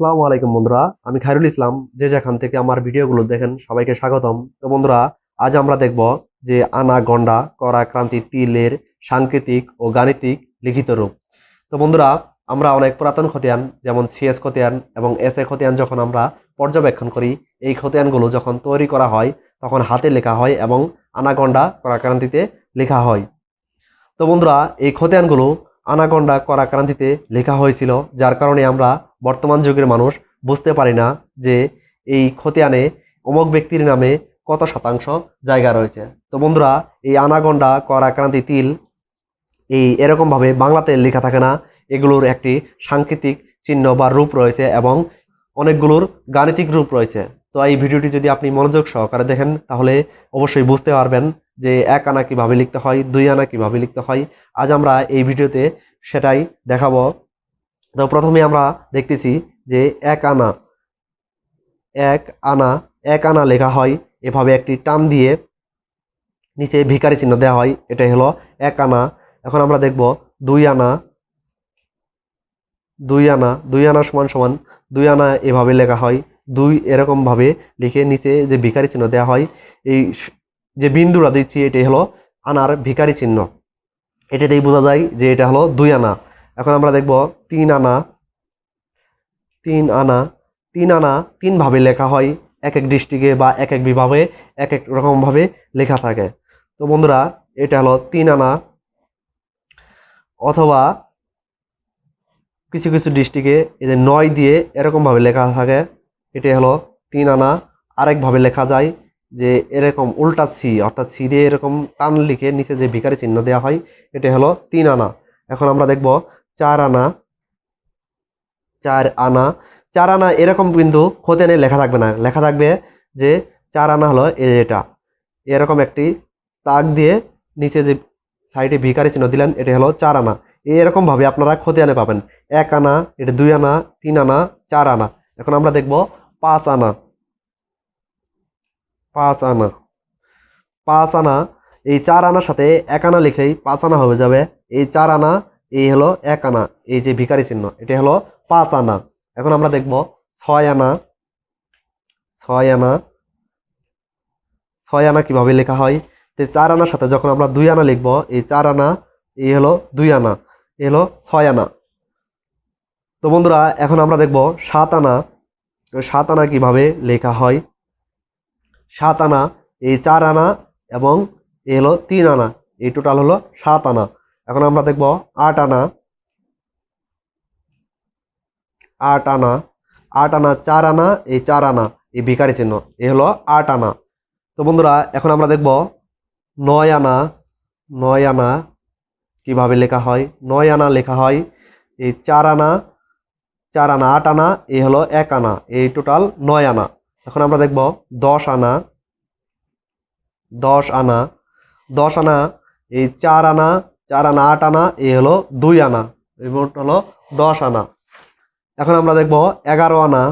আসসালামু আলাইকুম বন্ধুরা, আমি খায়রুল ইসলাম। যে যেখান থেকে আমার ভিডিওগুলো দেখেন, সবাইকে স্বাগতম। তো বন্ধুরা, আজ আমরা দেখব যে আনা গন্ডা করা ক্রান্তি তিলের সাংকেতিক ও গাণিতিক লিখিত রূপ। তো বন্ধুরা, আমরা অনেক পুরাতন খতিয়ান, যেমন সিএস খতিয়ান এবং এস এ খতিয়ান যখন আমরা পর্যবেক্ষণ করি, এই খতিয়ানগুলো যখন তৈরি করা হয়, তখন হাতে লেখা হয় এবং আনাগন্ডা করা ক্রান্তিতে লেখা হয়। তো বন্ধুরা, এই খতিয়ানগুলো আনাগন্ডা করা ক্রান্তিতে লেখা হয়েছিল, যার কারণে আমরা বর্তমান যুগের মানুষ বুঝতে পারি না যে এই খতিয়ানে অমুক ব্যক্তির নামে কত শতাংশ জায়গা রয়েছে। তো বন্ধুরা, এই আনাগন্ডা করা ক্রান্তি তিল এই এরকমভাবে বাংলাতে লেখা থাকে না। এগুলোর একটি সাংকেতিক চিহ্ন বা রূপ রয়েছে এবং অনেকগুলোর গাণিতিক রূপ রয়েছে। তো এই ভিডিওটি যদি আপনি মনোযোগ সহকারে দেখেন, তাহলে অবশ্যই বুঝতে পারবেন যে এক আনা কীভাবে লিখতে হয়, দুই আনা কীভাবে লিখতে হয়, আজ আমরা এই ভিডিওতে সেটাই দেখাবো। তো প্রথমে আমরা দেখতেছি যে এক আনা এক আনা এক আনা লেখা হয়, এভাবে একটি টান দিয়ে নিচে ভিকারি চিহ্ন দেওয়া হয়, এটাই হলো এক আনা। এখন আমরা দেখব দুই আনা দুই আনা দুই আনা সমান সমান, দুই আনা এভাবে লেখা হয়, দুই এরকমভাবে লিখে নিচে যে ভিকারি চিহ্ন দেওয়া হয়, এই যে বিন্দুটা দিচ্ছি, এটাই হলো আনার ভিকারি চিহ্ন। এটাতেই বোঝা যায় যে এটা হলো দুই আনা। এখন আমরা দেখব তিন আনা তিন আনা তিন আনা তিনভাবে লেখা হয়। এক এক ডিস্ট্রিক্টে বা এক এক বিভাগে এক এক রকমভাবে লেখা থাকে। তো বন্ধুরা, এটা হলো তিন আনা অথবা কিছু কিছু ডিস্ট্রিক্টে এই যে নয় দিয়ে এরকমভাবে লেখা থাকে। এটা হলো তিন আনা। আরেকভাবে লেখা যায় যে এরকম উল্টা সি অর্থাৎ সি দিয়ে এরকম টান লিখে নিচে যে ভিকারি চিহ্ন দেওয়া হয়, এটা হলো তিন আনা। এখন আমরা দেখব চার আনা চার আনা। চার আনা এরকম কিন্তু খতিয়ানে লেখা থাকবে না। লেখা থাকবে যে চার আনা হলো এটা এরকম একটি তাক দিয়ে নিচে যে সাইডে ভিকারি চিহ্ন দিলেন, এটা হলো চার আনা। এরকম ভাবে আপনারা খতিয়ানে পাবেন। এক আনা, এটা দুই আনা, তিন আনা, চার আনা। এখন আমরা দেখব পাঁচ আনা। পাঁচ আনা। পাঁচ আনা, এই চার আনার সাথে এক আনা লিখলেই পাঁচ আনা হয়ে যাবে। এই চার আনা, এই হলো এক আনা, এই যে ভিকারি চিহ্ন, এটা হলো পাঁচ আনা। এখন আমরা দেখব ছয় আনা ছয় আনা ছয় আনা কীভাবে লেখা হয়? তো চার আনার সাথে যখন আমরা দুই আনা লিখব, এই চার আনা, এই হলো দুই আনা, এই হলো ছয় আনা। তো বন্ধুরা, এখন আমরা দেখব সাত আনা সাত আনা কীভাবে লেখা হয়? সাত আনা, এই চার আনা এবং এই হলো তিন আনা, এই টোটাল হলো সাত আনা। এখন আমরা দেখব আট আনা আট আনা আট আনা, চার আনা, এই চার আনা, এই ভিকারি চিহ্ন এই হলো আট আনা। তো বন্ধুরা, এখন আমরা দেখব নয় আনা নয় আনা কীভাবে লেখা হয়? নয় আনা লেখা হয়, এই চার আনা চার আনা, আট আনা এই হলো এক আনা, এই টোটাল নয় আনা। এখন আমরা দেখব দশ আনা দশ আনা দশ আনা, এই চার আনা চার আনা, আট আনা, এই হলো দুই আনা, এই মোট হলো দশ আনা। এখন আমরা দেখব এগারো আনা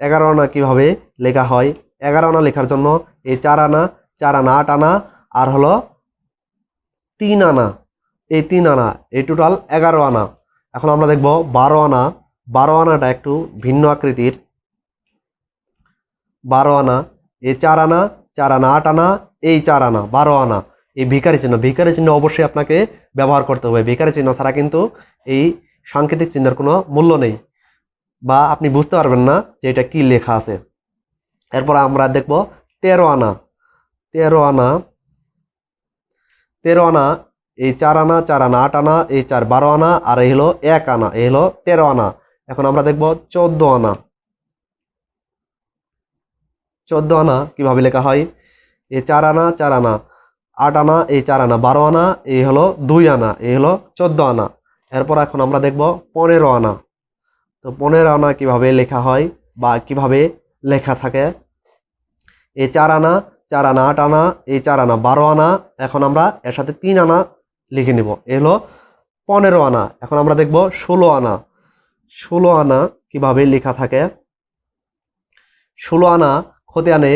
এগারো আনা কীভাবে লেখা হয়? এগারো আনা লেখার জন্য এই চার আনা চার আনা, আট আনা, আর হলো তিন আনা, এই তিন আনা, এই টোটাল এগারো আনা। এখন আমরা দেখব বারো আনা, বারো আনাটা একটু ভিন্ন আকৃতির। বারো আনা এ চার আনা চার আনা, আট আনা, এই চার আনা, বারো আনা। এই ভিকারি চিহ্ন ভিকারি চিহ্ন অবশ্যই আপনাকে ব্যবহার করতে হবে। ভিকারি চিহ্ন ছাড়া কিন্তু এই সাংকেতিক চিহ্নের কোনো মূল্য নেই বা আপনি বুঝতে পারবেন না যে এটা কী লেখা আছে। এরপর আমরা দেখব তেরো আনা। তেরো আনা তেরো আনা, এই চার আনা চার আনা, আট আনা, এই চার বারো আনা, আর এই হলো এক আনা, এই হলো তেরো আনা। এখন আমরা দেখব চোদ্দ আনা। চোদ্দ আনা, কীভাবে লেখা হয়? এই চার আনা চার আনা। আট আনা এই চার আনা। বারো আনা এই হলো দুই আনা। এই হলো চোদ্দ আনা। এরপর এখন আমরা দেখব পনেরো আনা। তো পনেরো আনা কীভাবে লেখা হয় বা কীভাবে লেখা থাকে? এই চার আনা চার আনা, আট আনা এই চার আনা, বারো আনা। এখন আমরা এর সাথে তিন আনা লিখে নিব। এ হলো পনেরো আনা। এখন আমরা দেখব ষোলো আনা। ষোলো আনা কীভাবে লেখা থাকে? ষোলো আনা হতে আনে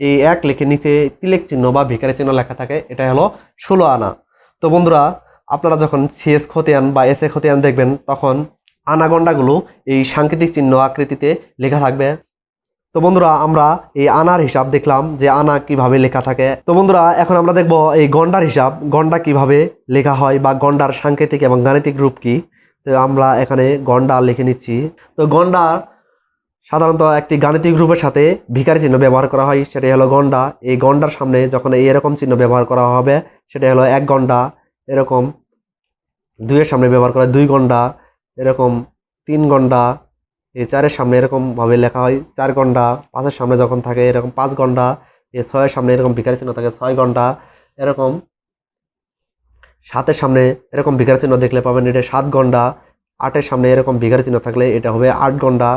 এই এক লিখে নিচে তিলেক চিহ্ন বা ভিকারি চিহ্ন লেখা থাকে এটা হলো ষোলো আনা। তো বন্ধুরা, আপনারা যখন সিএস খতিয়ান বা এস এ খতিয়ান দেখবেন, তখন আনাগন্ডাগুলো এই সাংকেতিক চিহ্ন আকৃতিতে লেখা থাকবে। তো বন্ধুরা, আমরা এই আনার হিসাব দেখলাম যে আনা কীভাবে লেখা থাকে। তো বন্ধুরা, এখন আমরা দেখব এই গন্ডার হিসাব গন্ডা কীভাবে লেখা হয় বা গন্ডার সাংকেতিক এবং গাণিতিক রূপ কি। তো আমরা এখানে গন্ডা লিখে নিচ্ছি। তো গন্ডা সাধারণত একটি গাণিতিক রূপের সাথে ভিকারি চিহ্ন ব্যবহার করা হয়, সেটাই হলো গন্ডা এই গন্ডার সামনে যখন এরকম চিহ্ন ব্যবহার করা হবে সেটা হলো এক গন্ডা এরকম দুইয়ের সামনে ব্যবহার করা দুই গন্ডা এরকম তিন গন্ডা এই চারের সামনে এরকম ভাবে লেখা হয়, চার ঘণ্টা পাঁচের সামনে যখন থাকে, এরকম পাঁচ ঘণ্টা এই ছয়ের সামনে এরকম ভিকারি চিহ্ন থাকে, ছয় ঘণ্টা এরকম সাতের সামনে এরকম ভিকারি চিহ্ন দেখলে পাবেন, এটা সাত ঘণ্টা আটের সামনে এরকম ভিকারি চিহ্ন থাকলে এটা হবে আট ঘণ্টা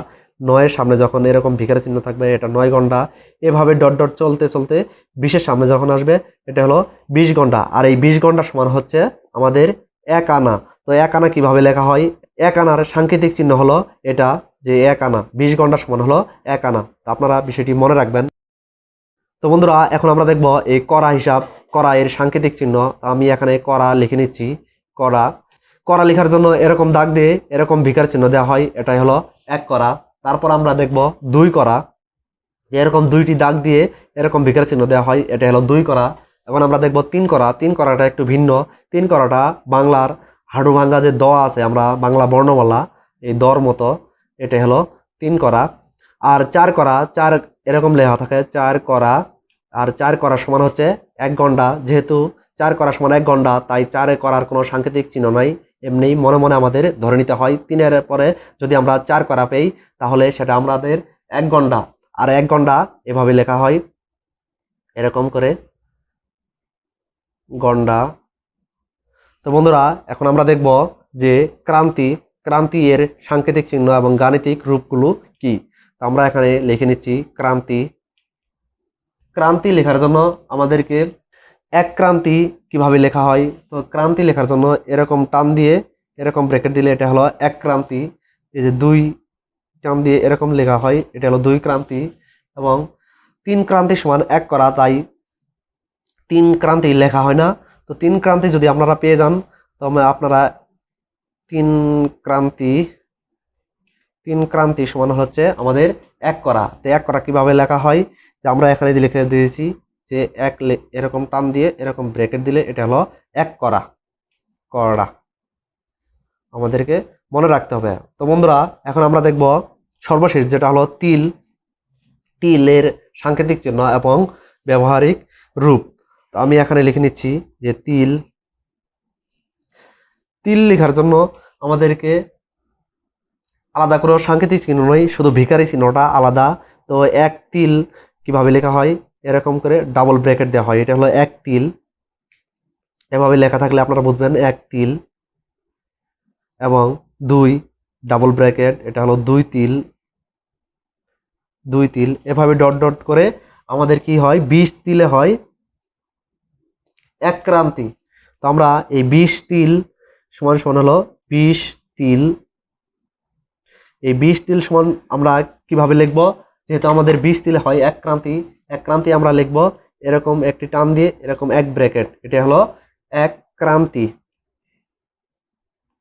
নয়ের সামনে যখন এরকম ভিকারি চিহ্ন থাকবে, এটা নয় ঘণ্টা, এভাবে ডট ডট চলতে চলতে বিশের সামনে যখন আসবে, এটা হলো বিশ ঘণ্টা। আর এই বিশ ঘণ্টা সমান হচ্ছে আমাদের এক আনা। তো এক আনা কীভাবে লেখা হয়? এক আনার সাংকেতিক চিহ্ন হলো এটা যে এক আনা। বিশ ঘণ্টা সমান হলো এক আনা। তো আপনারা বিষয়টি মনে রাখবেন। তো বন্ধুরা, এখন আমরা দেখব এই করা হিসাব, করা এর সাংকেতিক চিহ্ন। আমি এখানে করা লিখে নিচ্ছি, করা। করা লেখার জন্য এরকম দাগ দিয়ে এরকম ভিকার চিহ্ন দেওয়া হয়। এটাই হলো এক করা। তারপর আমরা দেখব দুই করা। এরকম দুইটি দাগ দিয়ে এরকম ভিকার চিহ্ন দেওয়া হয়, এটা হলো দুই করা। এখন আমরা দেখব তিন করা। তিন করাটা একটু ভিন্ন। তিন করাটা বাংলার হাডু ভাঙ্গা যে দ আছে, আমরা বাংলা বর্ণমালা, এই দর মতো, এটা হলো তিন করা। আর চার করা, চার এরকম লেখা থাকে, চার করা। আর চার করা সমান হচ্ছে এক ঘণ্টা। যেহেতু চার করা সমান এক ঘণ্টা, তাই চারে করার কোনো সাংকেতিক চিহ্ন নাই। এমনি মনে মনে আমাদের ধরে নিতে হয়, তিনের পরে যদি আমরা চার করা পেই, তাহলে সেটা আমাদের এক ঘণ্টা। আর এক ঘণ্টা এভাবে লেখা হয়, এরকম করে গন্ডা তো বন্ধুরা, এখন আমরা দেখব যে ক্রান্তি ক্রান্তি এর সাংকেতিক চিহ্ন এবং গাণিতিক রূপগুলো কি। তো আমরা এখানে লিখে নিচ্ছি ক্রান্তি। ক্রান্তি লেখার জন্য আমাদেরকে এক ক্রান্তি কীভাবে লেখা হয়? তো ক্রান্তি লেখার জন্য এরকম টান দিয়ে এরকম ব্রেকেট দিলে এটা হলো এক ক্রান্তি এই যে দুই টান দিয়ে এরকম লেখা হয়, এটা হলো দুই ক্রান্তি এবং তিন ক্রান্তি সমান এক করা তাই তিন ক্রান্তি লেখা হয় না। তো তিন ক্রান্তি যদি আপনারা পেয়ে যান তবে আপনারা তিন ক্রান্তি তিন ক্রান্তি সমান হচ্ছে আমাদের এক করা। তো এক করা কীভাবে লেখা হয়? যে আমরা এখানে লিখে দিয়েছি যে এক এরকম টান দিয়ে, এরকম ব্রেকেট দিলে এটা হলো এক করা করা আমাদেরকে মনে রাখতে হবে। তো বন্ধুরা, এখন আমরা দেখব সর্বশেষ যেটা হলো তিল, তিলের সাংকেতিক চিহ্ন এবং ব্যবহারিক রূপ। তো আমি এখানে লিখে নিচ্ছি যে তিল তিল লেখার জন্য আমাদেরকে আলাদা করে সাংকেতিক চিহ্ন নয় শুধু ভিকারি চিহ্নটা আলাদা। তো এক তিল কীভাবে লেখা হয়? এরকম করে ডাবল ব্র্যাকেট দেওয়া হয়। এটা হলো এক তিল। এভাবে লেখা থাকলে আপনারা বুঝবেন, এক তিল এবং দুই ডাবল ব্র্যাকেট এটা হলো দুই তিল। দুই তিল। এভাবে ডট ডট করে আমাদের কি হয়, বিশ তিলে হয় এক ক্রান্তি তো আমরা এই বিশ তিল সমান সমান হলো বিশ তিল। এই বিশ তিল সমান আমরা কীভাবে লিখব? যেহেতু আমাদের বিশ তিলে হয় এক ক্রান্তি এক ক্রান্তি আমরা লিখব এরকম একটি টান দিয়ে এরকম এক ব্র্যাকেট। এটা হলো এক ক্রান্তি।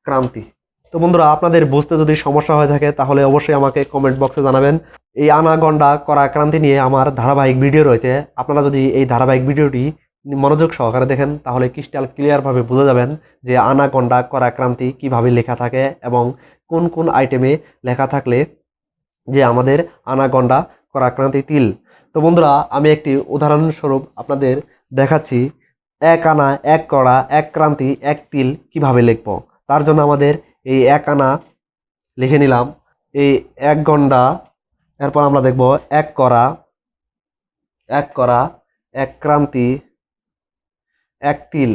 ক্রান্তি। তো বন্ধুরা, আপনাদের বুঝতে যদি সমস্যা হয়ে থাকে, তাহলে অবশ্যই আমাকে কমেন্ট বক্সে জানাবেন। এই আনাগন্ডা করা ক্রান্তি নিয়ে আমার ধারাবাহিক ভিডিও রয়েছে। আপনারা যদি এই ধারাবাহিক ভিডিওটি মনোযোগ সহকারে দেখেন, তাহলে ক্রিস্টাল ক্লিয়ারভাবে বুঝে যাবেন যে আনাগন্ডা করা ক্রান্তি কীভাবে লেখা থাকে এবং কোন কোন আইটেমে লেখা থাকলে যে আমাদের আনাগন্ডা করা ক্রান্তি তিল। তো বন্ধুরা, আমি একটি উদাহরণস্বরূপ আপনাদের দেখাচ্ছি। এক আনা, এক কড়া, এক ক্রান্তি, এক তিল কীভাবে লিখব? তার জন্য আমাদের এই এক আনা লিখে নিলাম। এই এক গন্ডা, এরপর আমরা দেখব এক করা এক করা এক ক্রান্তি, এক তিল।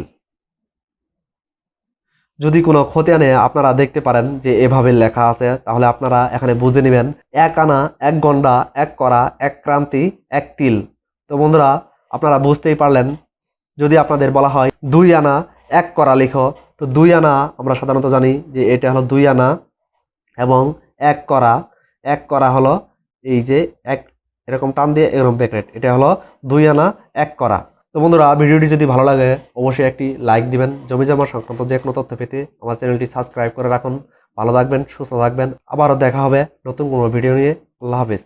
যদি কোনো খতিয়ানে আপনারা দেখতে পারেন যে এভাবে লেখা আছে, তাহলে আপনারা এখানে বুঝে নেবেন, এক আনা, এক গন্ডা, এক করা, এক ক্রান্তি, এক তিল। তো বন্ধুরা, আপনারা বুঝতেই পারলেন, যদি আপনাদের বলা হয় দুই আনা, এক করা লিখো, তো দুই আনা আমরা সাধারণত জানি যে এটা হলো দুই আনা এবং এক করা এক করা হলো এই যে এক, এরকম টান দিয়ে এরকম ব্যাকরেট, এটা হলো দুই আনা, এক করা। তো বন্ধুরা, ভিডিওটি যদি ভালো লাগে, অবশ্যই একটি লাইক দিবেন। জমি জমা সংক্রান্ত যে কোনো তথ্য পেতে আমার চ্যানেলটি সাবস্ক্রাইব করে রাখুন। ভালো থাকবেন, সুস্থ থাকবেন। আবারও দেখা হবে নতুন কোনো ভিডিও নিয়ে। আল্লাহ হাফেজ।